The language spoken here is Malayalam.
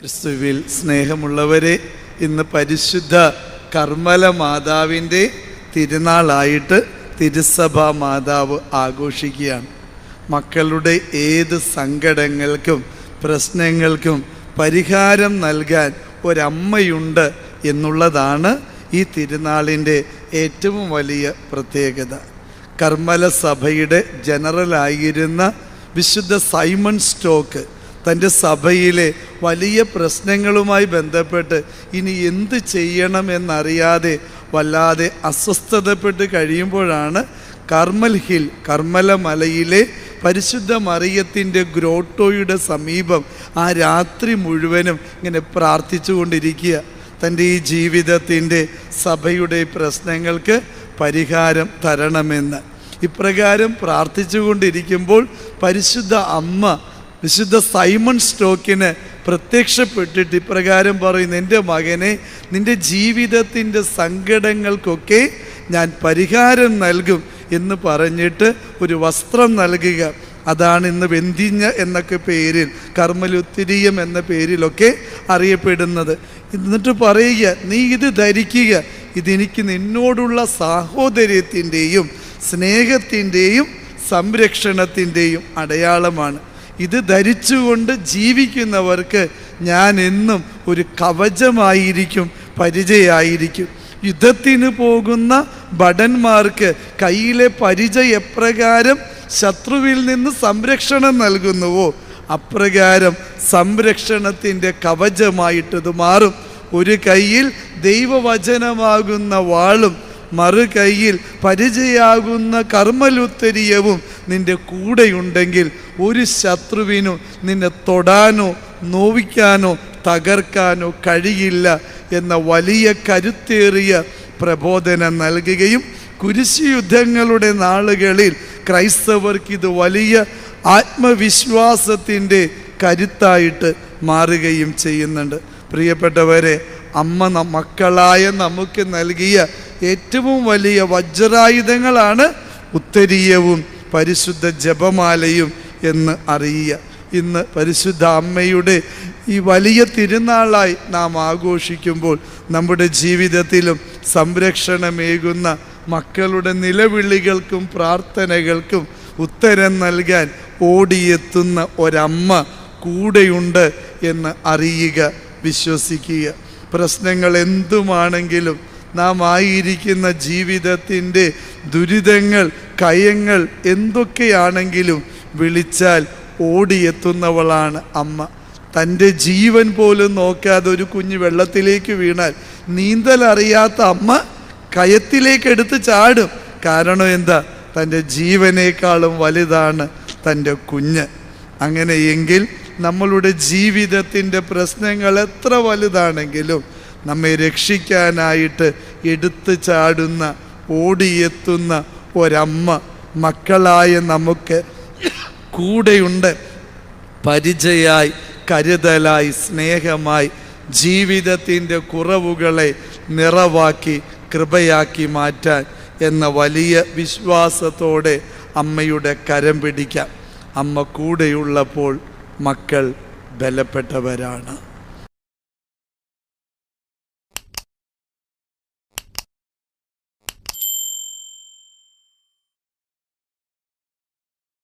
ക്രിസ്തുവിൽ സ്നേഹമുള്ളവരെ ഇന്ന് പരിശുദ്ധ കർമ്മല മാതാവിന്റെ തിരുനാളായിട്ട് തിരുസഭ മാതാവ് ആഘോഷിക്കുകയാണ്. മക്കളുടെ ഏത് സങ്കടങ്ങൾക്കും പ്രശ്നങ്ങൾക്കും പരിഹാരം നൽകാൻ ഒരമ്മയുണ്ട് എന്നുള്ളതാണ് ഈ തിരുനാളിന്റെ ഏറ്റവും വലിയ പ്രത്യേകത. കർമ്മല സഭയുടെ ജനറലായിരുന്ന വിശുദ്ധ സൈമൺ സ്റ്റോക്ക് തന്റെ സഭയിലെ വലിയ പ്രശ്നങ്ങളുമായി ബന്ധപ്പെട്ട് ഇനി എന്ത് ചെയ്യണമെന്നറിയാതെ വല്ലാതെ അസ്വസ്ഥതപ്പെട്ട് കഴിയുമ്പോഴാണ് കർമ്മൽ ഹിൽ കർമ്മല മലയിലെ പരിശുദ്ധ മറിയത്തിന്റെ ഗ്രോട്ടോയുടെ സമീപം ആ രാത്രി മുഴുവനും ഇങ്ങനെ പ്രാർത്ഥിച്ചു കൊണ്ടിരിക്കുക. തന്റെ ഈ ജീവിതത്തിന്റെ സഭയുടെ പ്രശ്നങ്ങൾക്ക് പരിഹാരം തരണമെന്ന്. ഇപ്രകാരം പ്രാർത്ഥിച്ചുകൊണ്ടിരിക്കുമ്പോൾ പരിശുദ്ധ അമ്മ വിശുദ്ധ സൈമൺ സ്റ്റോക്കിന് പ്രത്യക്ഷപ്പെട്ടിട്ട് ഇപ്രകാരം പറയുന്നു എന്റെ മകനെ നിന്റെ ജീവിതത്തിന്റെ സങ്കടങ്ങൾക്കൊക്കെ ഞാൻ പരിഹാരം നൽകും എന്ന് പറഞ്ഞിട്ട് ഒരു വസ്ത്രം നൽകുക. അതാണ് ഇന്ന് വെന്തിഞ്ഞ എന്നൊക്കെ പേരിൽ കർമ്മലുത്തിരിയം എന്ന പേരിലൊക്കെ അറിയപ്പെടുന്നത്. എന്നിട്ട് പറയുക നീ ഇത് ധരിക്കുക. ഇതെനിക്ക് നിന്നോടുള്ള സാഹോദര്യത്തിന്റെയും സ്നേഹത്തിന്റെയും സംരക്ഷണത്തിന്റെയും അടയാളമാണ്. ഇത് ധരിച്ചുകൊണ്ട് ജീവിക്കുന്നവർക്ക് ഞാൻ എന്നും ഒരു കവചമായിരിക്കും പരിചയമായിരിക്കും യുദ്ധത്തിന് പോകുന്ന ഭടന്മാർക്ക് കയ്യിലെ പരിചയ എപ്രകാരം ശത്രുവിൽ നിന്ന് സംരക്ഷണം നൽകുന്നുവോ അപ്രകാരം സംരക്ഷണത്തിന്റെ കവചമായിട്ടത് മാറും. ഒരു കയ്യിൽ ദൈവവചനമാകുന്ന വാളും മറു കയ്യിൽ പരിചയാകുന്ന കർമ്മലുത്തരീയവും നിന്റെ കൂടെയുണ്ടെങ്കിൽ ഒരു ശത്രുവിനു നിന്നെ തൊടാനോ നോവിക്കാനോ തകർക്കാനോ കഴിയില്ല എന്ന വലിയ കരുത്തേറിയ പ്രബോധനം നൽകുകയും കുരിശുയുദ്ധങ്ങളുടെ നാളുകളിൽ ക്രൈസ്തവർക്ക് ഇത് വലിയ ആത്മവിശ്വാസത്തിന്റെ കരുത്തായിട്ട് മാറുകയും ചെയ്യുന്നുണ്ട്. പ്രിയപ്പെട്ടവരെ അമ്മ മക്കളായ നമുക്ക് നൽകിയ ഏറ്റവും വലിയ വജ്രായുധങ്ങളാണ് ഉത്തരീയവും പരിശുദ്ധ ജപമാലയും എന്ന് അറിയുക ഇന്ന് പരിശുദ്ധ അമ്മയുടെ ഈ വലിയ തിരുനാളായി നാം ആഘോഷിക്കുമ്പോൾ നമ്മുടെ ജീവിതത്തിലും സംരക്ഷണമേകുന്ന മക്കളുടെ നിലവിളികൾക്കും പ്രാർത്ഥനകൾക്കും ഉത്തരം നൽകാൻ ഓടിയെത്തുന്ന ഒരമ്മ കൂടെയുണ്ട് എന്ന് അറിയുക വിശ്വസിക്കുക. പ്രശ്നങ്ങൾ എന്തുമാണെങ്കിലും നാം ആയിരിക്കുന്ന ജീവിതത്തിന്റെ ദുരിതങ്ങൾ കയങ്ങൾ എന്തൊക്കെയാണെങ്കിലും വിളിച്ചാൽ ഓടിയെത്തുന്നവളാണ് അമ്മ. തന്റെ ജീവൻ പോലും നോക്കാതെ ഒരു കുഞ്ഞ് വെള്ളത്തിലേക്ക് വീണാൽ നീന്തൽ അറിയാത്ത അമ്മ കയത്തിലേക്ക് എടുത്ത് ചാടും. കാരണം എന്താ? തന്റെ ജീവനേക്കാളും വലുതാണ് തന്റെ കുഞ്ഞ്. അങ്ങനെയെങ്കിൽ നമ്മളുടെ ജീവിതത്തിന്റെ പ്രശ്നങ്ങൾ എത്ര വലുതാണെങ്കിലും നമ്മെ രക്ഷിക്കാനായിട്ട് എടുത്തു ചാടുന്ന ഓടിയെത്തുന്ന ഒരമ്മ മക്കളായ നമുക്ക് കൂടെയുണ്ട്. പരിചയായി കരുതലായി സ്നേഹമായി ജീവിതത്തിന്റെ കുറവുകളെ നിറവാക്കി കൃപയാക്കി മാറ്റാൻ എന്ന വലിയ വിശ്വാസത്തോടെ അമ്മയുടെ കരം പിടിക്കാം. അമ്മ കൂടെയുള്ളപ്പോൾ മക്കൾ ബലപ്പെട്ടവരാണ്.